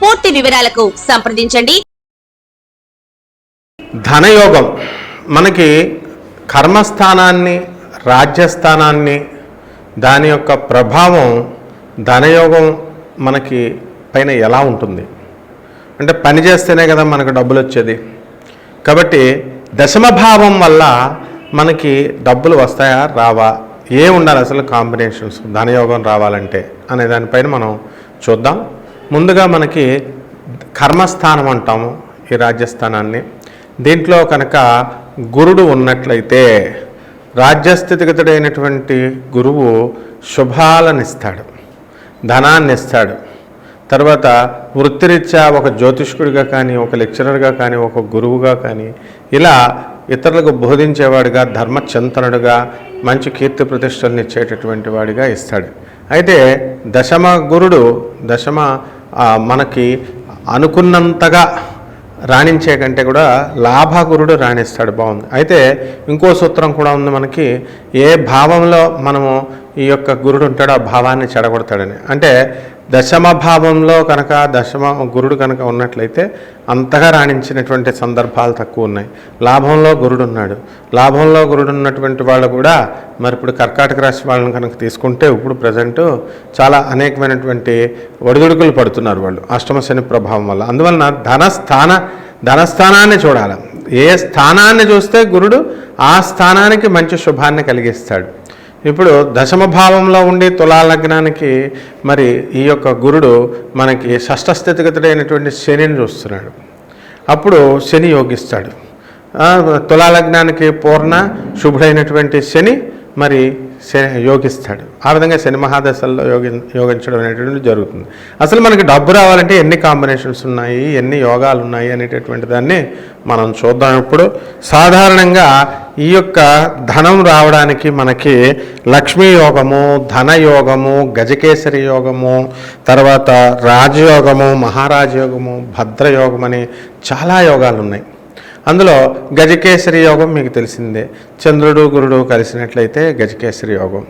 పూర్తి వివరాలకు సంప్రదించండి. ధనయోగం. మనకి కర్మస్థానాన్ని రాజ్యస్థానాన్ని దాని యొక్క ప్రభావం ధనయోగం మనకి పైన ఎలా ఉంటుంది? అంటే పని చేస్తేనే కదా మనకు డబ్బులు వచ్చేది కాబట్టి దశమభావం వల్ల మనకి డబ్బులు వస్తాయా రావా? ఏ ఉండాలి అసలు కాంబినేషన్స్? ధనయోగం రావాలంటే అనే దానిపైన మనం చూద్దాం. ముందుగా మనకి కర్మస్థానం అంటాము ఈ రాజ్యస్థానాన్ని. దీంట్లో కనుక గురుడు ఉన్నట్లయితే రాజ్యస్థితిగతుడైనటువంటి గురువు శుభాలనిస్తాడు ధనాన్ని ఇస్తాడు తర్వాత వృత్తిరీత్యా ఒక జ్యోతిష్కుడిగా కానీ ఒక లెక్చరర్గా కానీ ఒక గురువుగా కానీ ఇలా ఇతరులకు బోధించేవాడిగా ధర్మచింతనుడుగా మంచి కీర్తి ప్రతిష్టలను ఇచ్చేటటువంటి వాడిగా ఇస్తాడు. అయితే దశమ గురుడు దశమ మనకి అనుకున్నంతగా రాణించే కంటే కూడా లాభగురుడు రాణిస్తాడు బాగుంది. అయితే ఇంకో సూత్రం కూడా ఉంది మనకి ఏ భావంలో మనము ఈ యొక్క గురుడు ఉంటాడో ఆ భావాన్ని చెడగొడతాడని. అంటే దశమ భావంలో కనుక దశమ గురుడు కనుక ఉన్నట్లయితే అంతగా రాణించినటువంటి సందర్భాలు తక్కువ ఉన్నాయి. లాభంలో గురుడు ఉన్నాడు. లాభంలో గురుడు ఉన్నటువంటి వాళ్ళు కూడా మరి ఇప్పుడు కర్కాటక రాశి వాళ్ళని కనుక తీసుకుంటే ఇప్పుడు ప్రజెంట్ చాలా అనేకమైనటువంటి ఒడిదుడుకులు పడుతున్నారు వాళ్ళు అష్టమ శని ప్రభావం వల్ల. అందువలన ధనస్థాన ధనస్థానాన్ని చూడాలి. ఏ స్థానాన్ని చూస్తే గురుడు ఆ స్థానానికి మంచి శుభాన్ని కలిగిస్తాడు. ఇప్పుడు దశమ భావంలో ఉండి తులా లగ్నానికి మరి ఈ యొక్క గురుడు మనకి షష్ఠ స్థితిగతుడైనటువంటి శనిని చూస్తున్నాడు. అప్పుడు శని యోగిస్తాడు. తులాలగ్నానికి తులా లగ్నానికి పూర్ణ శుభుడైనటువంటి శని మరి శని యోగిస్తాడు. ఆ విధంగా శని మహాదశల్లో యోగి యోగించడం అనేటువంటిది జరుగుతుంది. అసలు మనకి డబ్బు రావాలంటే ఎన్ని కాంబినేషన్స్ ఉన్నాయి ఎన్ని యోగాలు ఉన్నాయి అనేటటువంటి దాన్ని మనం చూద్దాం ఇప్పుడు. సాధారణంగా ఈ యొక్క ధనం రావడానికి మనకి లక్ష్మీ యోగము ధనయోగము గజకేసరి యోగము తర్వాత రాజయోగము మహారాజయోగము భద్రయోగం అని చాలా యోగాలు ఉన్నాయి అందులో గజకేసరి యోగం మీకు తెలిసిందే. చంద్రుడు గురుడు కలిసినట్లయితే గజకేసరి యోగం.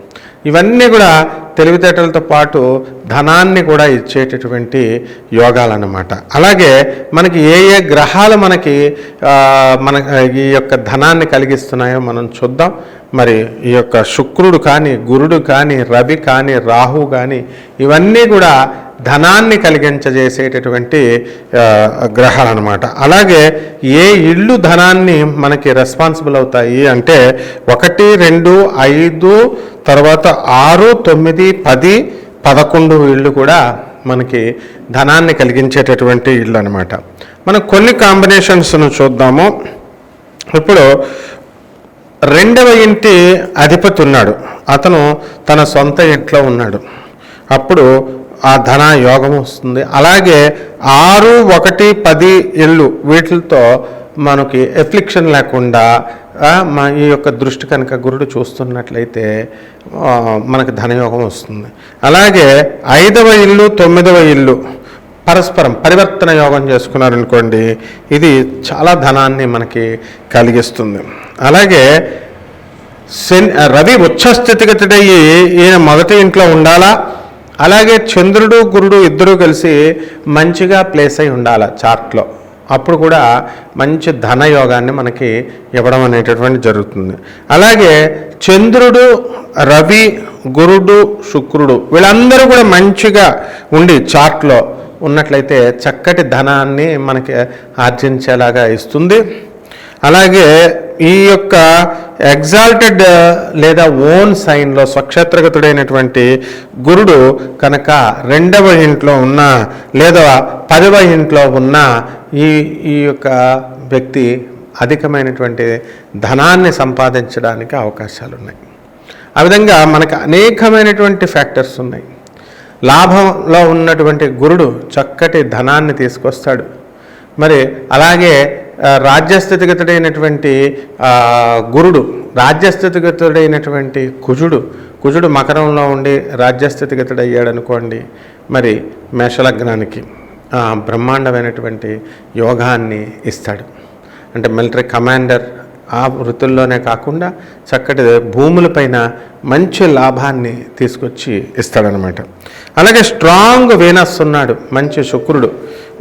ఇవన్నీ కూడా తెలివితేటలతో పాటు ధనాన్ని కూడా ఇచ్చేటటువంటి యోగాలన్నమాట. అలాగే మనకి ఏ ఏ గ్రహాలు మనకి మన ఈ యొక్క ధనాన్ని కలిగిస్తున్నాయో మనం చూద్దాం. మరి ఈ యొక్క శుక్రుడు కానీ గురుడు కానీ రవి కానీ రాహు కానీ ఇవన్నీ కూడా ధనాన్ని కలిగించజేసేటటువంటి గ్రహాలు అనమాట అలాగే ఏ ఇళ్ళు ధనాన్ని మనకి రెస్పాన్సిబుల్ అవుతాయి అంటే ఒకటి రెండు ఐదు తర్వాత ఆరు తొమ్మిది పది పదకొండు ఇళ్ళు కూడా మనకి ధనాన్ని కలిగించేటటువంటి ఇళ్ళు అనమాట మనం కొన్ని కాంబినేషన్స్ను చూద్దాము. ఇప్పుడు రెండవ ఇంటి అధిపతి ఉన్నాడు. అతను తన సొంత ఇంట్లో ఉన్నాడు. అప్పుడు ఆ ధన యోగం వస్తుంది. అలాగే ఆరు ఒకటి పది ఇళ్ళు వీటితో మనకి ఎఫ్లిక్షన్ లేకుండా మన మా ఈ యొక్క దృష్టి కనుక గురుడు చూస్తున్నట్లయితే మనకు మనకి ధనయోగం వస్తుంది. అలాగే ఐదవ ఇల్లు తొమ్మిదవ ఇల్లు పరస్పరం పరివర్తన యోగం చేసుకున్నారనుకోండి ఇది చాలా ధనాన్ని మనకి కలిగిస్తుంది. అలాగే శని రవి ఉచ్చస్థితిగతుడయ్యి ఈయన మొదటి ఇంట్లో ఉండాలా? అలాగే చంద్రుడు గురుడు ఇద్దరూ కలిసి మంచిగా ప్లేస్ అయి ఉండాలి చార్ట్లో. అప్పుడు కూడా మంచి ధన యోగాన్ని మనకి ఇవ్వడం అనేటటువంటి జరుగుతుంది. అలాగే చంద్రుడు రవి గురుడు శుక్రుడు వీళ్ళందరూ కూడా మంచిగా ఉండి చార్ట్లో ఉన్నట్లయితే చక్కటి ధనాన్ని మనకి ఆర్జించేలాగా ఇస్తుంది. అలాగే ఈ యొక్క ఎగ్జాల్టెడ్ లేదా ఓన్ సైన్లో స్వక్షేత్రగతుడైనటువంటి గురుడు కనుక రెండవ ఇంట్లో ఉన్న లేదా పదవ ఇంట్లో ఉన్న ఈ ఈ యొక్క వ్యక్తి అధికమైనటువంటి ధనాన్ని సంపాదించడానికి అవకాశాలు ఉన్నాయి ఆ విధంగా మనకు అనేకమైనటువంటి ఫ్యాక్టర్స్ ఉన్నాయి. లాభంలో ఉన్నటువంటి గురుడు చక్కటి ధనాన్ని తీసుకొస్తాడు. మరి అలాగే రాజ్యస్థితిగతుడైనటువంటి గురుడు రాజ్యస్థితిగతుడైనటువంటి కుజుడు కుజుడు మకరంలో ఉండి రాజ్యస్థితిగతుడయ్యాడు అనుకోండి మరి మేషలగ్నానికి బ్రహ్మాండమైనటువంటి యోగాన్ని ఇస్తాడు. అంటే మిలిటరీ కమాండర్ ఆ వృత్తుల్లోనే కాకుండా చక్కటి భూములపైన మంచి లాభాన్ని తీసుకొచ్చి ఇస్తాడనమాట. అలాగే స్ట్రాంగ్ వీనస్ ఉన్నాడు మంచి శుక్రుడు.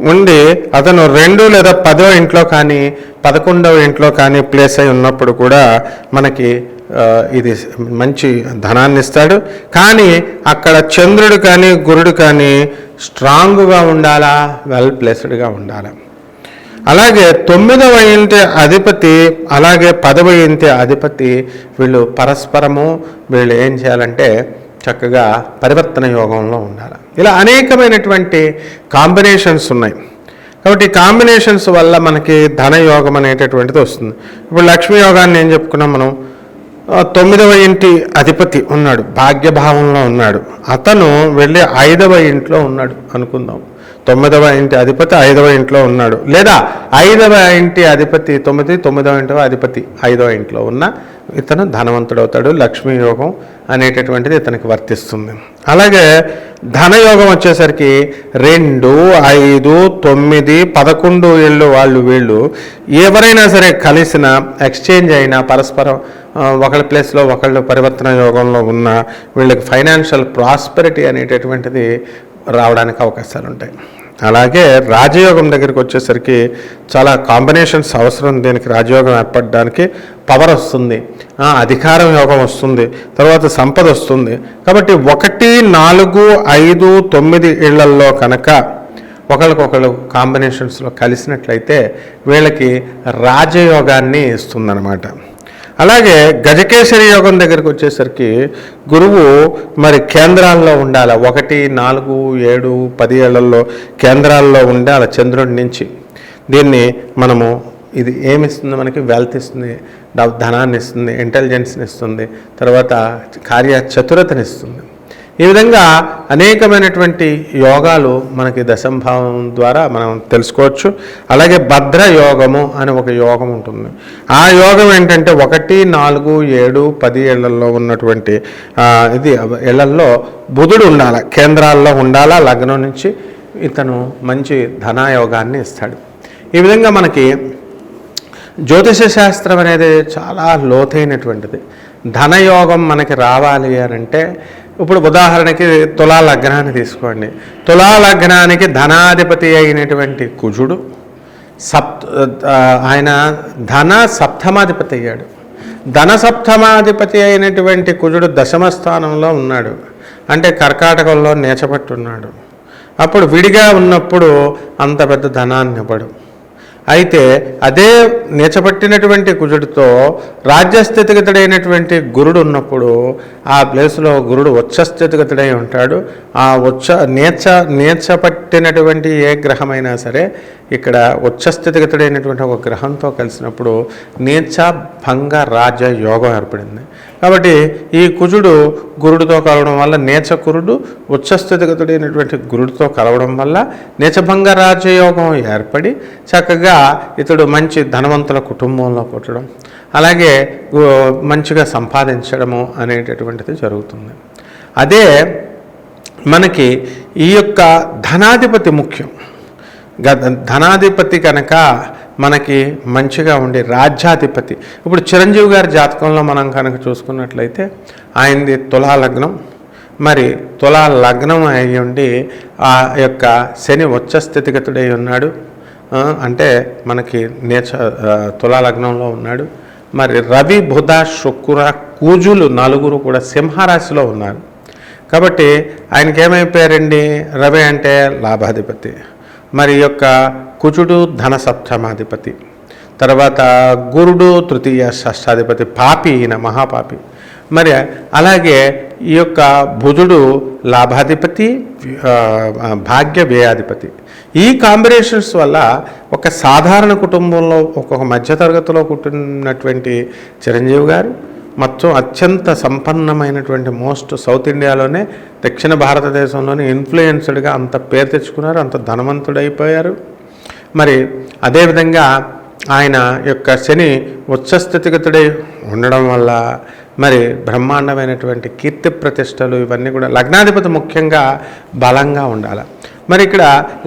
ఉండి అతను రెండు లేదా పదో ఇంట్లో కానీ పదకొండవ ఇంట్లో కానీ ప్లేస్ అయి ఉన్నప్పుడు కూడా మనకి ఇది మంచి ధనాన్ని ఇస్తాడు. కానీ అక్కడ చంద్రుడు కానీ గురుడు కానీ స్ట్రాంగ్గా ఉండాలా? వెల్ ప్లేస్డ్గా ఉండాలా. అలాగే తొమ్మిదవ ఇంటి అధిపతి అలాగే పదవ ఇంటి అధిపతి వీళ్ళు పరస్పరము వీళ్ళు ఏం చేయాలంటే చక్కగా పరివర్తన యోగంలో ఉండాలి. ఇలా అనేకమైనటువంటి కాంబినేషన్స్ ఉన్నాయి. కాబట్టి కాంబినేషన్స్ వల్ల మనకి ధనయోగం అనేటటువంటిది వస్తుంది. ఇప్పుడు లక్ష్మీ యోగాన్ని ఏం చెప్పుకున్నాం మనం? తొమ్మిదవ ఇంటి అధిపతి ఉన్నాడు భాగ్యభావంలో ఉన్నాడు. అతను వెళ్ళి ఐదవ ఇంట్లో ఉన్నాడు అనుకుందాం. తొమ్మిదవ ఇంటి అధిపతి ఐదవ ఇంట్లో ఉన్నాడు. లేదా ఐదవ ఇంటి అధిపతి తొమ్మిది తొమ్మిదవ ఇంటి అధిపతి ఐదవ ఇంట్లో ఉన్న ఇతను ధనవంతుడవుతాడు లక్ష్మీ యోగం అనేటటువంటిది ఇతనికి వర్తిస్తుంది. అలాగే ధనయోగం వచ్చేసరికి రెండు ఐదు తొమ్మిది పదకొండు ఏళ్ళు వాళ్ళు వీళ్ళు ఎవరైనా సరే కలిసిన ఎక్స్చేంజ్ అయినా పరస్పరం ఒకళ్ళ ప్లేస్లో ఒకళ్ళు పరివర్తన యోగంలో ఉన్న వీళ్ళకి ఫైనాన్షియల్ ప్రాస్పెరిటీ అనేటటువంటిది రావడానికి అవకాశాలు ఉంటాయి అలాగే రాజయోగం దగ్గరికి వచ్చేసరికి చాలా కాంబినేషన్స్ అవసరం దీనికి రాజయోగం ఏర్పడడానికి. పవర్ వస్తుంది. అధికారం యోగం వస్తుంది. తర్వాత సంపద వస్తుంది. కాబట్టి ఒకటి నాలుగు ఐదు తొమ్మిది ఇళ్ళల్లో కనుక ఒకరికొకరు కాంబినేషన్స్లో కలిసినట్లయితే వీళ్ళకి రాజయోగాన్ని ఇస్తుందన్నమాట. అలాగే గజకేసరి యోగం దగ్గరికి వచ్చేసరికి గురువు మరి కేంద్రాల్లో ఉండాలి? ఒకటి నాలుగు ఏడు పది ఏళ్ళలో కేంద్రాల్లో ఉండాలి చంద్రుడి నుంచి? దీన్ని మనము ఇది ఏమిస్తుంది మనకి? వెల్త్ ఇస్తుంది ధనాన్ని ఇస్తుంది ఇంటెలిజెన్స్ని ఇస్తుంది తర్వాత కార్య చతురతని ఇస్తుంది. ఈ విధంగా అనేకమైనటువంటి యోగాలు మనకి దశంభావం ద్వారా మనం తెలుసుకోవచ్చు. అలాగే భద్ర యోగము అని ఒక యోగం ఉంటుంది. ఆ యోగం ఏంటంటే ఒకటి నాలుగు ఏడు పది ఏళ్ళలో ఉన్నటువంటి ఇది ఏళ్ళలో బుధుడు ఉండాలి. కేంద్రాల్లో ఉండాలా? లగ్నం నుంచి ఇతను మంచి ధనాయోగాన్ని ఇస్తాడు. ఈ విధంగా మనకి జ్యోతిష శాస్త్రం అనేది చాలా లోతైనటువంటిది. ధనయోగం మనకి రావాలి అని అంటే ఇప్పుడు ఉదాహరణకి తులా లగ్నాన్ని తీసుకోండి. తులా లగ్నానికి ధనాధిపతి అయినటువంటి కుజుడు సప్త ఆయన ధన సప్తమాధిపతి అయ్యాడు. ధన సప్తమాధిపతి అయినటువంటి కుజుడు దశమ స్థానంలో ఉన్నాడు. అంటే కర్కాటకంలో నేచపట్టున్నాడు అప్పుడు విడిగా ఉన్నప్పుడు అంత పెద్ద ధనాన్ని ఇవ్వడు. అయితే అదే నేచపట్టినటువంటి కుజుడితో రాజ్యస్థితిగతుడైనటువంటి గురుడు ఉన్నప్పుడు ఆ ప్లేస్లో గురుడు ఉచ్చస్థితిగతుడై ఉంటాడు. ఆ ఉచ్చ నేచ నేచపట్టినటువంటి ఏ గ్రహమైనా సరే ఇక్కడ ఉచ్చస్థితిగతుడైనటువంటి ఒక గ్రహంతో కలిసినప్పుడు నీచ భంగ రాజ యోగం ఏర్పడింది. కాబట్టి ఈ కుజుడు గురుడితో కలవడం వల్ల నీచ కురుడు ఉచ్చస్థితిగతుడైనటువంటి గురుడితో కలవడం వల్ల నీచభంగ రాజయోగం ఏర్పడి చక్కగా ఇతడు మంచి ధనవంతుల కుటుంబంలో పుట్టడం అలాగే మంచిగా సంపాదించడము అనేటటువంటిది జరుగుతుంది. అదే మనకి ఈ యొక్క ధనాధిపతి ముఖ్యం. ధనాధిపతి కనుక మనకి మంచిగా ఉండే రాజ్యాధిపతి. ఇప్పుడు చిరంజీవి గారి జాతకంలో మనం కనుక చూసుకున్నట్లయితే ఆయనది తులా లగ్నం మరి తులా లగ్నం అయి ఉండి ఆ యొక్క శని ఉచ్చ స్థితిగతుడై ఉన్నాడు. అంటే మనకి నేచ తులా లగ్నంలో ఉన్నాడు. మరి రవి బుధ శుక్ర కూజులు నలుగురు కూడా సింహరాశిలో ఉన్నారు. కాబట్టి ఆయనకేమైపోయారండి? రవి అంటే లాభాధిపతి. మరి యొక్క కుచుడు ధన సప్తమాధిపతి తర్వాత గురుడు తృతీయ షష్టాధిపతి పాపి ఈయన మహాపాపి. మరి అలాగే ఈ యొక్క బుధుడు లాభాధిపతి భాగ్య వ్యయాధిపతి. ఈ కాంబినేషన్స్ వల్ల ఒక సాధారణ కుటుంబంలో ఒక్కొక్క మధ్యతరగతిలో పుట్టినటువంటి చిరంజీవి గారు మొత్తం అత్యంత సంపన్నమైనటువంటి మోస్ట్ సౌత్ ఇండియాలోనే దక్షిణ భారతదేశంలోనే ఇన్ఫ్లుయెన్స్డ్గా అంత పేరు తెచ్చుకున్నారు అంత ధనవంతుడైపోయారు. మరి అదేవిధంగా ఆయన యొక్క శని ఉచ్చస్థితిగతుడై ఉండడం వల్ల మరి బ్రహ్మాండమైనటువంటి కీర్తి ప్రతిష్టలు ఇవన్నీ కూడా లగ్నాధిపతి ముఖ్యంగా బలంగా ఉండాలి. మరి ఇక్కడ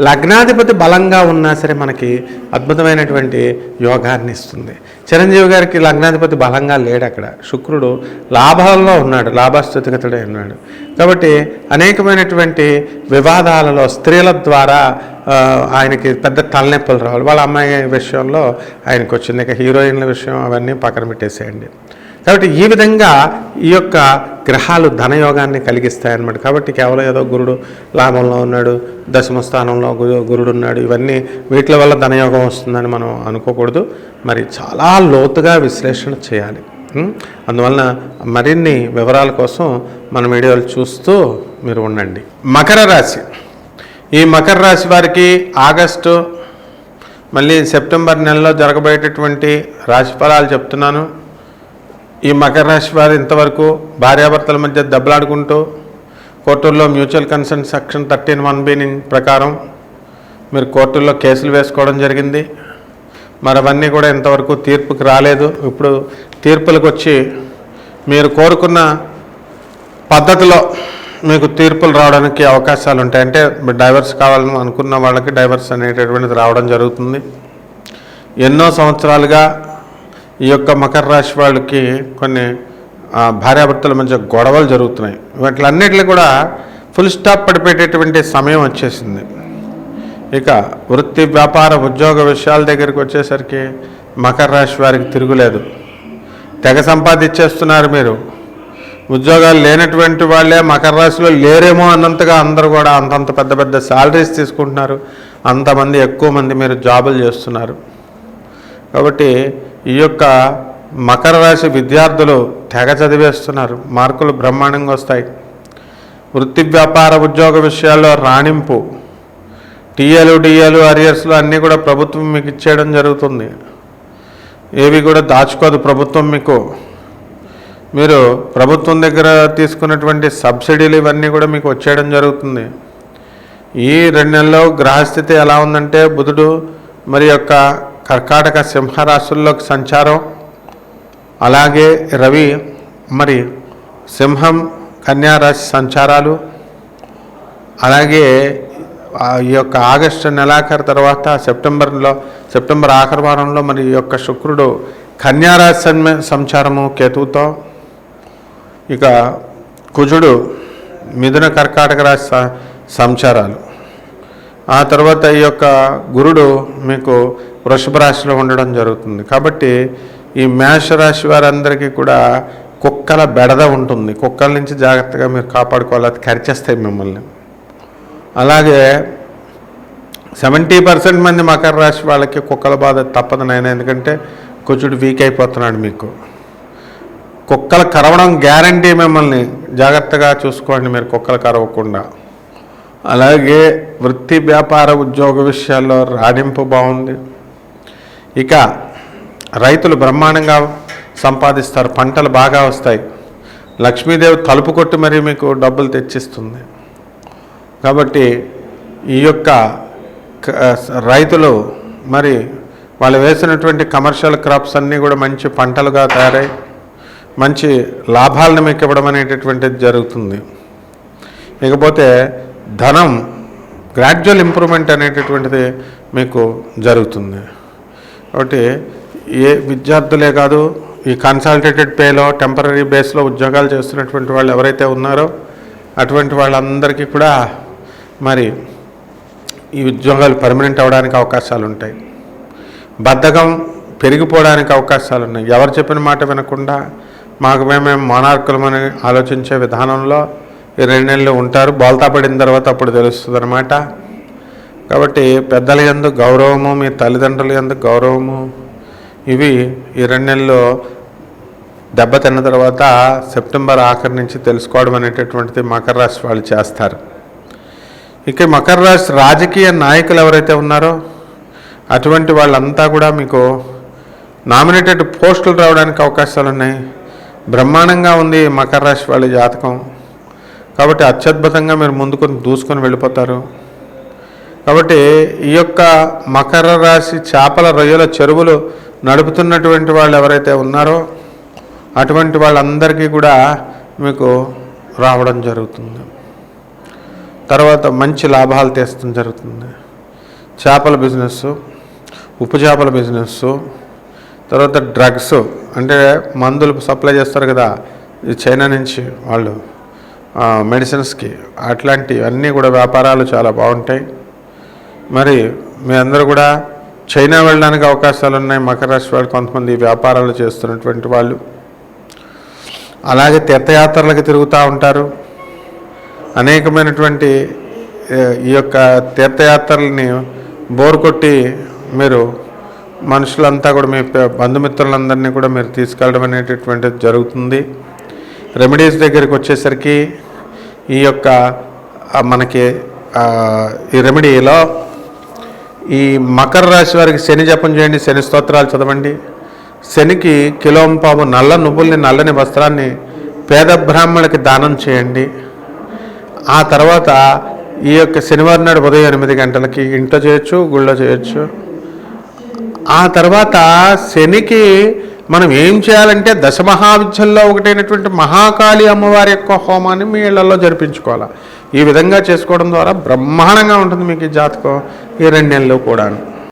లగ్నాధిపతి బలంగా ఉన్నా సరే మనకి అద్భుతమైనటువంటి యోగాన్ని ఇస్తుంది. చిరంజీవి గారికి లగ్నాధిపతి బలంగా లేడు అక్కడ. శుక్రుడు లాభాలలో ఉన్నాడు లాభస్థితిగతుడే ఉన్నాడు. కాబట్టి అనేకమైనటువంటి వివాదాలలో స్త్రీల ద్వారా ఆయనకి పెద్ద తలనొప్పులు రావాలి. వాళ్ళ అమ్మాయి విషయంలో ఆయనకు వచ్చింది ఇక హీరోయిన్ల విషయం అవన్నీ పక్కన పెట్టేసేయండి. కాబట్టి ఈ విధంగా ఈ యొక్క గ్రహాలు ధనయోగాన్ని కలిగిస్తాయన్నమాట. కాబట్టి కేవలం ఏదో గురుడు లాభంలో ఉన్నాడు దశమ స్థానంలో గురుడు ఉన్నాడు ఇవన్నీ వీటి వల్ల ధనయోగం వస్తుందని మనం అనుకోకూడదు. మరి చాలా లోతుగా విశ్లేషణ చేయాలి. అందువలన మరిన్ని వివరాల కోసం మన వీడియోలు చూస్తూ మీరు ఉండండి. మకర రాశి. ఈ మకర రాశి వారికి ఆగస్టు మళ్ళీ సెప్టెంబర్ నెలలో జరగబోయేటటువంటి రాశిఫలాలు చెప్తున్నాను. ఈ మకర రాశి వారు ఇంతవరకు భార్యాభర్తల మధ్య దెబ్బలాడుకుంటూ కోర్టుల్లో mutual concern section thirteen one B ప్రకారం మీరు కోర్టుల్లో కేసులు వేసుకోవడం జరిగింది. మరి అవన్నీ కూడా ఇంతవరకు తీర్పుకి రాలేదు. ఇప్పుడు తీర్పులకు వచ్చి మీరు కోరుకున్న పద్ధతిలో మీకు తీర్పులు రావడానికి అవకాశాలు ఉంటాయి. అంటే డైవర్స్ కావాలని అనుకున్న వాళ్ళకి డైవర్స్ అనేటటువంటిది రావడం జరుగుతుంది. ఎన్నో సంవత్సరాలుగా ఈ యొక్క మకర రాశి వాళ్ళకి కొన్ని భార్యాభర్తల మధ్య గొడవలు జరుగుతున్నాయి. వీటిలన్నిటిలో కూడా ఫుల్ స్టాప్ పడిపెట్టేటువంటి సమయం వచ్చేసింది. ఇక వృత్తి వ్యాపార ఉద్యోగ విషయాల దగ్గరికి వచ్చేసరికి మకర రాశి వారికి తిరుగులేదు. తెగ సంపాదించేస్తున్నారు మీరు. ఉద్యోగాలు లేనటువంటి వాళ్ళే మకర రాశిలో లేరేమో అన్నంతగా అందరూ కూడా అంతంత పెద్ద పెద్ద శాలరీస్ తీసుకుంటున్నారు. అంతమంది ఎక్కువ మంది మీరు జాబులు చేస్తున్నారు. కాబట్టి ఈ యొక్క మకర రాశి విద్యార్థులు తెగ చదివేస్తున్నారు. మార్కులు బ్రహ్మాండంగా వస్తాయి. వృత్తి వ్యాపార ఉద్యోగ విషయాల్లో రాణింపు. టీఏలు డిఏలు అరియర్స్లు అన్నీ కూడా ప్రభుత్వం మీకు ఇచ్చేయడం జరుగుతుంది. ఏవి కూడా దాచుకోదు ప్రభుత్వం మీకు. మీరు ప్రభుత్వం దగ్గర తీసుకున్నటువంటి సబ్సిడీలు ఇవన్నీ కూడా మీకు వచ్చేయడం జరుగుతుంది. ఈ రెండు నెలల్లో గ్రహస్థితి ఎలా ఉందంటే బుధుడు మరి యొక్క కర్కాటక సింహరాశుల్లోకి సంచారం. అలాగే రవి మరి సింహం కన్యారాశి సంచారాలు. అలాగే ఈ యొక్క ఆగస్టు నెలాఖరు తర్వాత సెప్టెంబర్లో సెప్టెంబర్ ఆఖరి వారంలో మరి ఈ యొక్క శుక్రుడు కన్యారాశి సంచారము కేతువుతో. ఇక కుజుడు మిథున కర్కాటక రాశి సంచారాలు. ఆ తర్వాత ఈ యొక్క గురుడు మీకు వృషభ రాశిలో ఉండడం జరుగుతుంది. కాబట్టి ఈ మేషరాశి వారందరికీ కూడా కుక్కల బెడద ఉంటుంది. కుక్కల నుంచి జాగ్రత్తగా మీరు కాపాడుకోవాలి. అది కరిచేస్తాయి మిమ్మల్ని. అలాగే సెవెంటీ పర్సెంట్ మంది మకర రాశి వాళ్ళకి కుక్కల బాధ తప్పదు నాయన. ఎందుకంటే కొంచెం వీక్ అయిపోతున్నాడు మీకు. కుక్కలు కరవడం గ్యారంటీ మిమ్మల్ని. జాగ్రత్తగా చూసుకోండి మీరు కుక్కలు కరవకుండా. అలాగే వృత్తి వ్యాపార ఉద్యోగ విషయాల్లో రాణింపు బాగుంది. ఇక రైతులు బ్రహ్మాండంగా సంపాదిస్తారు పంటలు బాగా వస్తాయి. లక్ష్మీదేవి తలుపు కొట్టి మరీ మీకు డబ్బులు తెచ్చిస్తుంది. కాబట్టి ఈ యొక్క రైతులు మరి వాళ్ళు వేసినటువంటి కమర్షియల్ క్రాప్స్ అన్నీ కూడా మంచి పంటలుగా తయారై మంచి లాభాలను మీకు ఇవ్వడం అనేటటువంటిది జరుగుతుంది. ఇకపోతే ధనం గ్రాడ్యువల్ ఇంప్రూవ్మెంట్ అనేటటువంటిది మీకు జరుగుతుంది. కాబట్టి ఏ విద్యార్థులే కాదు ఈ కన్సల్టేటెడ్ పేలో టెంపరీ బేస్లో ఉద్యోగాలు చేస్తున్నటువంటి వాళ్ళు ఎవరైతే ఉన్నారో అటువంటి వాళ్ళందరికీ కూడా మరి ఈ ఉద్యోగాలు పర్మనెంట్ అవ్వడానికి అవకాశాలు ఉంటాయి. బద్ధకం పెరిగిపోవడానికి అవకాశాలు ఉన్నాయి. ఎవరు చెప్పిన మాట వినకుండా మాకు మేమే మానార్కులమని ఆలోచించే విధానంలో ఈ రెండు నెలలు ఉంటారు. బోల్తా పడిన తర్వాత అప్పుడు తెలుస్తుంది అన్నమాట కాబట్టి పెద్దల యందు గౌరవము మీ తల్లిదండ్రుల యందు గౌరవము. ఇవి ఈ రెండు నెలల్లో దెబ్బతిన్న తర్వాత సెప్టెంబర్ ఆఖరి నుంచి తెలుసుకోవడం అనేటటువంటిది మకర రాశి వాళ్ళు చేస్తారు. ఇక మకర రాశి రాజకీయ నాయకులు ఎవరైతే ఉన్నారో అటువంటి వాళ్ళంతా కూడా మీకు నామినేటెడ్ పోస్టులు రావడానికి అవకాశాలు ఉన్నాయి. బ్రహ్మాండంగా ఉంది మకర రాశి వాళ్ళ జాతకం. కాబట్టి అత్యద్భుతంగా మీరు ముందుకొని దూసుకొని వెళ్ళిపోతారు. కాబట్టి ఈ యొక్క మకర రాశి చేపల రొయ్యల చెరువులు నడుపుతున్నటువంటి వాళ్ళు ఎవరైతే ఉన్నారో అటువంటి వాళ్ళందరికీ కూడా మీకు రావడం జరుగుతుంది. తర్వాత మంచి లాభాలు తీస్తడం జరుగుతుంది. చేపల బిజినెస్ ఉప్పు చేపల బిజినెస్ తర్వాత డ్రగ్స్ అంటే మందులు సప్లై చేస్తారు కదా ఈ చైనా నుంచి వాళ్ళు మెడిసిన్స్కి అట్లాంటివన్నీ కూడా వ్యాపారాలు చాలా బాగుంటాయి. మరి మీ అందరూ కూడా చైనా వెళ్ళడానికి అవకాశాలు ఉన్నాయి మకర రాశి వాళ్ళు కొంతమంది వ్యాపారాలు చేస్తున్నటువంటి వాళ్ళు. అలాగే తీర్థయాత్రలకు తిరుగుతూ ఉంటారు. అనేకమైనటువంటి ఈ యొక్క తీర్థయాత్రల్ని బోర్ కొట్టి మీరు మనుషులంతా కూడా మీ బంధుమిత్రులందరినీ కూడా మీరు తీసుకెళ్ళడం అనేటటువంటిది జరుగుతుంది. రెమెడీస్ దగ్గరికి వచ్చేసరికి ఈ యొక్క మనకి ఈ రెమెడీలో ఈ మకర రాశి వారికి శని జపం చేయండి శని స్తోత్రాలు చదవండి. శనికి కిలోంపాము నల్ల నువ్వుల్ని నల్లని వస్త్రాన్ని పేద బ్రాహ్మణులకి దానం చేయండి. ఆ తర్వాత ఈ యొక్క శనివారం నాడు ఉదయం ఎనిమిది గంటలకి ఇంట్లో చేయొచ్చు గుళ్ళో చేయొచ్చు. ఆ తర్వాత శనికి మనం ఏం చేయాలంటే దశమహావిద్యల్లో ఒకటైనటువంటి మహాకాళి అమ్మవారి యొక్క హోమాన్ని మీ ఇళ్ళలో జరిపించుకోవాలి. ఈ విధంగా చేసుకోవడం ద్వారా బ్రహ్మాండంగా ఉంటుంది మీకు ఈ జాతకం ఈ రెండు నెలలు కూడాను.